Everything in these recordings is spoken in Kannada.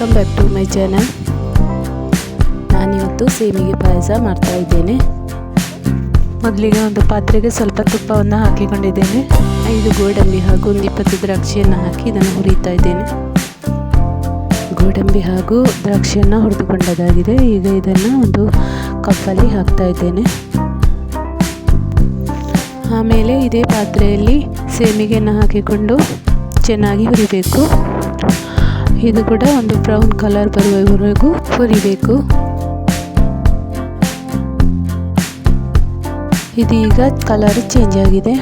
Welcome back to my channel ನಾನಿವತ್ತು ಸೇಮಿಗೆ ಪಾಯಸ ಮಾಡ್ತಾ ಇದ್ದೇನೆ. ಮೊದಲಿಗೆ ಒಂದು ಪಾತ್ರೆಗೆ ಸ್ವಲ್ಪ ತುಪ್ಪವನ್ನು ಹಾಕಿಕೊಂಡಿದ್ದೇನೆ. ಐದು ಗೋಡಂಬಿ ಹಾಗೂ ಒಂದು ಇಪ್ಪತ್ತು ದ್ರಾಕ್ಷಿಯನ್ನು ಹಾಕಿ ಇದನ್ನು ಹುರಿತಾ ಇದ್ದೇನೆ. ಗೋಡಂಬಿ ಹಾಗೂ ದ್ರಾಕ್ಷಿಯನ್ನು ಹುರಿದುಕೊಂಡದಾಗಿದೆ. ಈಗ ಇದನ್ನು ಒಂದು ಕಪ್ಪಲ್ಲಿ ಹಾಕ್ತಾ ಇದ್ದೇನೆ. ಆಮೇಲೆ ಇದೇ ಪಾತ್ರೆಯಲ್ಲಿ ಸೇಮಿಗೆಯನ್ನು ಹಾಕಿಕೊಂಡು ಚೆನ್ನಾಗಿ ಹುರಿಬೇಕು. ಇದು ಕೂಡ ಒಂದು ಬ್ರೌನ್ ಕಲರ್ ಬರುವವರೆಗೂ ಹುರಿಬೇಕು. ಇದೀಗ ಕಲರ್ ಚೇಂಜ್ ಆಗಿದೆ.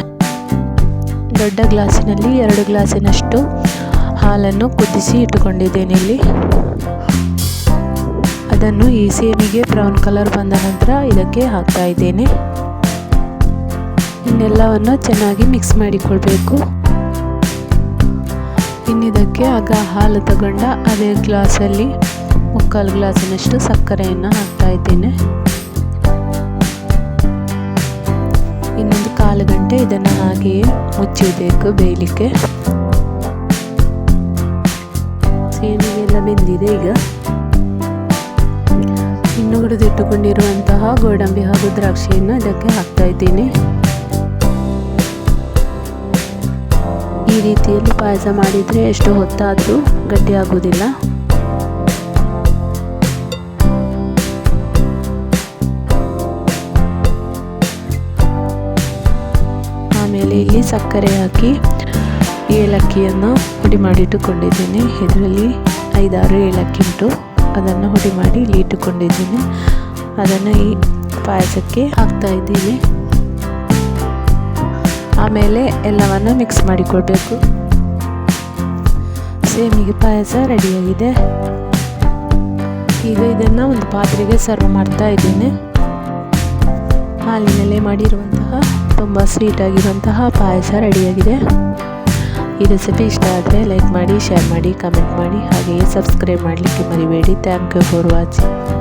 ದೊಡ್ಡ ಗ್ಲಾಸಿನಲ್ಲಿ ಎರಡು ಗ್ಲಾಸಿನಷ್ಟು ಹಾಲನ್ನು ಕುದಿಸಿ ಇಟ್ಟುಕೊಂಡಿದ್ದೇನೆ ಇಲ್ಲಿ. ಅದನ್ನು ಈ ಸೇಮಿಗೆ ಬ್ರೌನ್ ಕಲರ್ ಬಂದ ನಂತರ ಇದಕ್ಕೆ ಹಾಕ್ತಾ ಇದ್ದೇನೆ. ಇನ್ನೆಲ್ಲವನ್ನು ಚೆನ್ನಾಗಿ ಮಿಕ್ಸ್ ಮಾಡಿಕೊಳ್ಬೇಕು. ಇನ್ನಿದಕ್ಕೆ ಆಗ ಹಾಲು ತಗೊಂಡ ಅದೇ ಗ್ಲಾಸಲ್ಲಿ ಮುಕ್ಕಾಲು ಗ್ಲಾಸಿನಷ್ಟು ಸಕ್ಕರೆಯನ್ನು ಹಾಕ್ತಾ ಇದ್ದೇನೆ. ಇನ್ನೊಂದು ಕಾಲು ಗಂಟೆ ಇದನ್ನು ಹಾಗೆಯೇ ಮುಚ್ಚಿಡಬೇಕು ಬೇಯಲಿಕ್ಕೆ. ಸೇಮಿಗೆಲ್ಲ ಬೆಂದಿದೆ ಈಗ. ಇನ್ನು ಹಿಡಿದಿಟ್ಟುಕೊಂಡಿರುವಂತಹ ಗೋಡಂಬಿ ಹಾಗೂ ದ್ರಾಕ್ಷಿಯನ್ನು ಇದಕ್ಕೆ ಹಾಕ್ತಾ ಇದ್ದೀನಿ. ಈ ರೀತಿಯಲ್ಲಿ ಪಾಯಸ ಮಾಡಿದರೆ ಎಷ್ಟು ಹೊತ್ತಾದರೂ ಗಟ್ಟಿ ಆಗೋದಿಲ್ಲ. ಆಮೇಲೆ ಇಲ್ಲಿ ಸಕ್ಕರೆ ಹಾಕಿ ಏಲಕ್ಕಿಯನ್ನು ಹುಡಿ ಮಾಡಿಟ್ಟುಕೊಂಡಿದ್ದೀನಿ ಇದರಲ್ಲಿ ಐದಾರು ಏಲಕ್ಕಿ ಉಂಟು. ಅದನ್ನು ಹುಡಿ ಮಾಡಿ ಇಲ್ಲಿ ಇಟ್ಟುಕೊಂಡಿದ್ದೀನಿ. ಅದನ್ನು ಈ ಪಾಯಸಕ್ಕೆ ಹಾಕ್ತಾ ಇದ್ದೀನಿ. ಆಮೇಲೆ ಎಲ್ಲವನ್ನು ಮಿಕ್ಸ್ ಮಾಡಿಕೊಳ್ಬೇಕು. ಸೇಮಿಗೆ ಪಾಯಸ ರೆಡಿಯಾಗಿದೆ ಈಗ ಇದನ್ನು ಒಂದು ಪಾತ್ರೆಗೆ ಸರ್ವ್ ಮಾಡ್ತಾ ಇದ್ದೇನೆ. ಹಾಲಿನಲ್ಲೇ ಮಾಡಿರುವಂತಹ ತುಂಬ ಸ್ವೀಟಾಗಿರುವಂತಹ ಪಾಯಸ ರೆಡಿಯಾಗಿದೆ ಈ ರೆಸಿಪಿ ಇಷ್ಟ ಆದರೆ ಲೈಕ್ ಮಾಡಿ ಶೇರ್ ಮಾಡಿ ಕಮೆಂಟ್ ಮಾಡಿ, ಹಾಗೆಯೇ ಸಬ್ಸ್ಕ್ರೈಬ್ ಮಾಡಲಿಕ್ಕೆ ಮರಿಬೇಡಿ. Thank you for watching